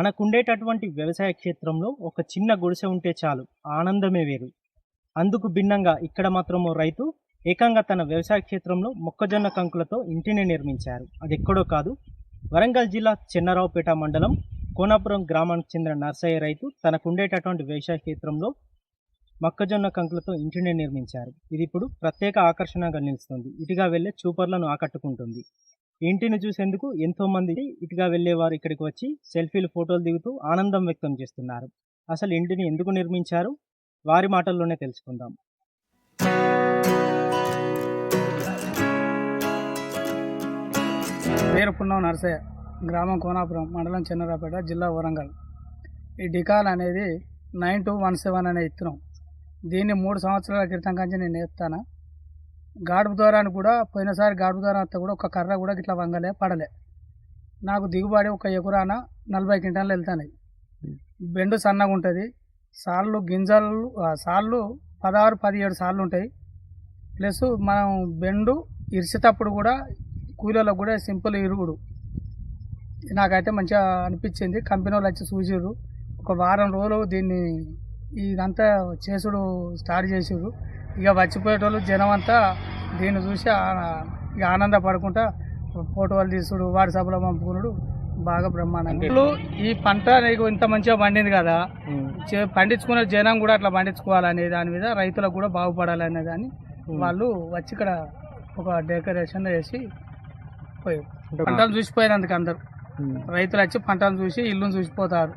మనకుండేటటువంటి వ్యవసాయ క్షేత్రంలో ఒక చిన్న గుడిసె ఉంటే చాలు ఆనందమే వేరు. అందుకు భిన్నంగా ఇక్కడ మాత్రం రైతు ఏకంగా తన వ్యవసాయ క్షేత్రంలో మొక్కజొన్న కంకులతో ఇంటిని నిర్మించారు. అది ఎక్కడో కాదు వరంగల్ జిల్లా చెన్నరావుపేట మండలం కోనాపురం గ్రామానికి చెందిన నర్సయ్య రైతు తనకుండేటటువంటి వ్యవసాయ క్షేత్రంలో మొక్కజొన్న కంకులతో ఇంటిని నిర్మించారు. ఇది ఇప్పుడు ప్రత్యేక ఆకర్షణగా నిలుస్తుంది. ఇటుగా వెళ్ళే చూపర్లను ఆకట్టుకుంటుంది. ఇంటిని చూసేందుకు ఎంతో మంది ఇటుగా వెళ్ళేవారు ఇక్కడికి వచ్చి సెల్ఫీలు ఫోటోలు దిగుతూ ఆనందం వ్యక్తం చేస్తున్నారు. అసలు ఇంటిని ఎందుకు నిర్మించారు? వారి మాటల్లోనే తెలుసుకుందాం. పేరు పున్నం నరసయ్య గ్రామం కోనాపురం మండలం చెన్నరాపేట జిల్లా వరంగల్. ఈ డికాల్ అనేది నైన్ టూ వన్ సెవెన్ అనే ఇత్తనం దీన్ని మూడు సంవత్సరాల క్రితం కంచి నేను ఎత్తాను గాడుపు ద్వారాన్ని కూడా పోయినసారి గాడుపు ద్వారా అంతా కూడా ఒక కర్ర కూడా ఇట్లా వంగలే పడలే. నాకు దిగుబడి ఒక ఎకురాన నలభై క్వింటాలు వెళ్తాయి బెండు సన్నగా ఉంటుంది. సాళ్ళు గింజలు సార్లు సాళ్ళు పదహారు పదిహేడు సార్లు ఉంటాయి. ప్లస్ మనం బెండు ఇరిచేటప్పుడు కూడా కూలీలకు కూడా సింపుల్ ఇరుగుడు. నాకైతే మంచిగా అనిపించింది. కంపెనీ వాళ్ళు వచ్చి చూసిర్రు. ఒక వారం రోజులు దీన్ని ఇదంతా చేసుడు స్టార్ట్ చేసిర్రు. ఇక వచ్చిపోయేటోళ్ళు జనం అంతా దీన్ని చూసి ఇక ఆనందపడుకుంటా ఫోటోలు తీసుడు వాట్సాప్లో పంపుకున్నాడు బాగా బ్రహ్మాండంగా. ఈ పంట నీకు ఇంత మంచిగా పండింది కదా పండించుకునే జనం కూడా అట్లా పండించుకోవాలనే దాని మీద రైతులకు కూడా బాగుపడాలనే దాన్ని వాళ్ళు వచ్చి ఇక్కడ ఒక డెకరేషన్ వేసి పోయారు. పంటలు చూసిపోయినందుకు అందరు. రైతులు వచ్చి పంటలు చూసి ఇల్లును చూసిపోతారు.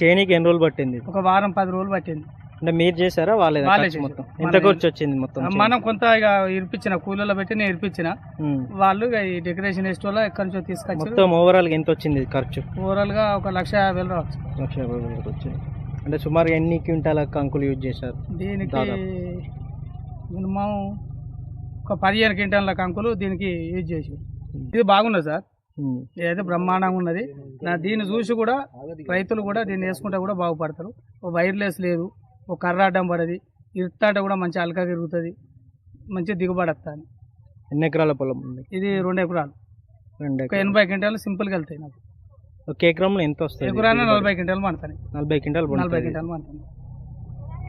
చేయనీకి ఎన్ని రోజులు పట్టింది? ఒక వారం పది రోజులు పట్టింది. అంటే మీరు చేశారా? వాళ్ళే వాళ్ళే. మొత్తం? వాళ్ళే ఎంత ఖర్చు వచ్చింది మొత్తం మనం కొంత ఇక ఇరిపించిన కూలీలో పెట్టి నేను ఇరిపించిన. వాళ్ళు ఈ డెకరేషన్ వేస్ట్ వల్ల ఎక్కడి నుంచో తీసుకొచ్చి మొత్తం ఓవరాల్గా ఎంత వచ్చింది ఖర్చు? ఓవరాల్గా ఒక లక్ష యాభై వేలు రావచ్చు. లక్ష యాభై వేలకు వచ్చింది? అంటే సుమారు ఎన్ని క్వింటాల కంకులు యూజ్ చేశారు? దీనికి. మినిమం ఒక పదిహేను క్వింటాల కంకులు దీనికి యూజ్ చేసి ఇది బాగున్నది సార్. ఇదైతే బ్రహ్మాండంగా ఉన్నది. దీన్ని చూసి కూడా రైతులు కూడా దీన్ని వేసుకుంటే కూడా బాగుపడతారు. వైర్లెస్ లేదు. ఓ కర్ర అడ్డం పడది. ఇరుత్తాంటే కూడా మంచి అలకగా ఇరుగుతుంది మంచి దిగుబడి వస్తుంది. ఎన్ని ఎకరాల పొలం ఉంది? ఇది రెండు ఎకరాలు. రెండు ఒక ఎనభై క్వింటాలు సింపుల్గా వెళ్తాయి నాకు. ఒక ఎకరంలో ఎంత వస్తుంది ఎకరాన? నలభై క్వింటాలు పడతాయి నలభై క్వింటాలు నలభై పండుతుంది. క్వింటాలు పడతాయి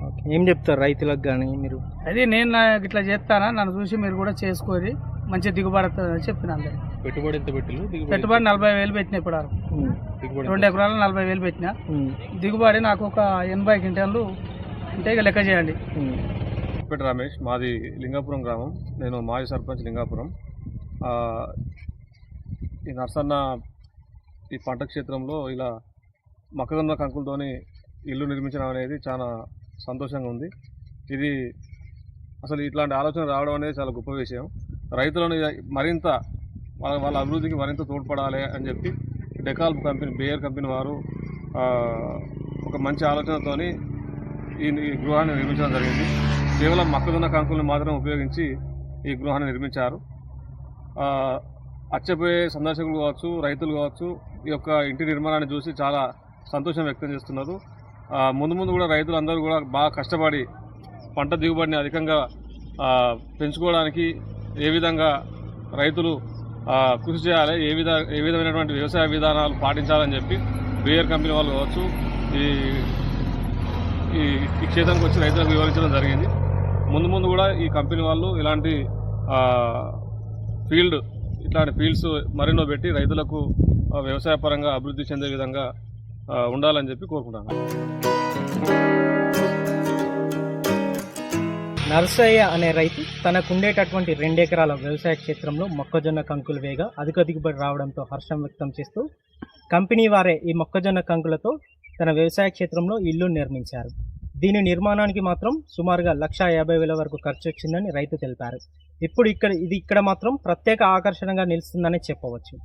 ఓకే. ఏం చెప్తారు రైతులకు కానీ మీరు? అది నేను ఇట్లా చేస్తానా? నన్ను చూసి మీరు కూడా చేసుకోరి. మంచి దిగుబడి వస్తుందని చెప్పిన అందరు పెట్టుబడి ఎంత పెట్టుబడి నలభై వేలు పెట్టిన ఇప్పుడు రెండు ఎకరాలు నలభై వేలు పెట్టిన. దిగుబడి నాకు ఒక ఎనభై క్వింటాలు అంటే ఇక లెక్క చేయండి. పేట రమేష్ మాది లింగాపురం గ్రామం. నేను మాజీ సర్పంచ్ లింగాపురం. ఈ నర్సన్న ఈ పంట క్షేత్రంలో ఇలా మొక్కజొన్న కంకులతోని ఇల్లు నిర్మించడం అనేది చాలా సంతోషంగా ఉంది. ఇది అసలు ఇట్లాంటి ఆలోచన రావడం అనేది చాలా గొప్ప విషయం. రైతులను మరింత వాళ్ళ వాళ్ళ అభివృద్ధికి మరింత తోడ్పడాలి అని చెప్పి డెకాల్ కంపెనీ బేయర్ కంపెనీ వారు ఒక మంచి ఆలోచనతోని ఈ గృహాన్ని నిర్మించడం జరిగింది. కేవలం మొక్కజొన్న కంకులను మాత్రం ఉపయోగించి ఈ గృహాన్ని నిర్మించారు. అచ్చపోయే సందర్శకులు కావచ్చు రైతులు కావచ్చు ఈ యొక్క ఇంటి నిర్మాణాన్ని చూసి చాలా సంతోషం వ్యక్తం చేస్తున్నారు. ముందు ముందు కూడా రైతులు అందరూ కూడా బాగా కష్టపడి పంట దిగుబడిని అధికంగా పెంచుకోవడానికి ఏ విధంగా రైతులు కృషి చేయాలి ఏ విధ ఏ విధమైనటువంటి వ్యవసాయ విధానాలు పాటించాలని చెప్పి బేయర్ కంపెనీ వాళ్ళు కావచ్చు ఈ ఈ ఈ క్షేత్రానికి వచ్చి రైతులకు వివరించడం జరిగింది. ముందు ముందు కూడా ఈ కంపెనీ వాళ్ళు ఇలాంటి ఫీల్డ్ ఇట్లాంటి ఫీల్డ్స్ మరెన్నో పెట్టి రైతులకు వ్యవసాయపరంగా అభివృద్ధి చెందే విధంగా ఉండాలని చెప్పి కోరుకుంటున్నాను. నర్సయ్య అనే రైతు తనకుండేటటువంటి రెండెకరాల వ్యవసాయ క్షేత్రంలో మొక్కజొన్న కంకులు వేగా అధిక దిగుబడి రావడంతో హర్షం వ్యక్తం చేస్తూ కంపెనీ వారే ఈ మొక్కజొన్న కంకులతో తన వ్యవసాయ క్షేత్రంలో ఇల్లు నిర్మించారు. దీని నిర్మాణానికి మాత్రం సుమారుగా లక్ష యాభై వేల వరకు ఖర్చు వచ్చిందని రైతు తెలిపారు. ఇప్పుడు ఇక్కడ ఇది ఇక్కడ మాత్రం ప్రత్యేక ఆకర్షణగా నిలుస్తుందని చెప్పవచ్చు.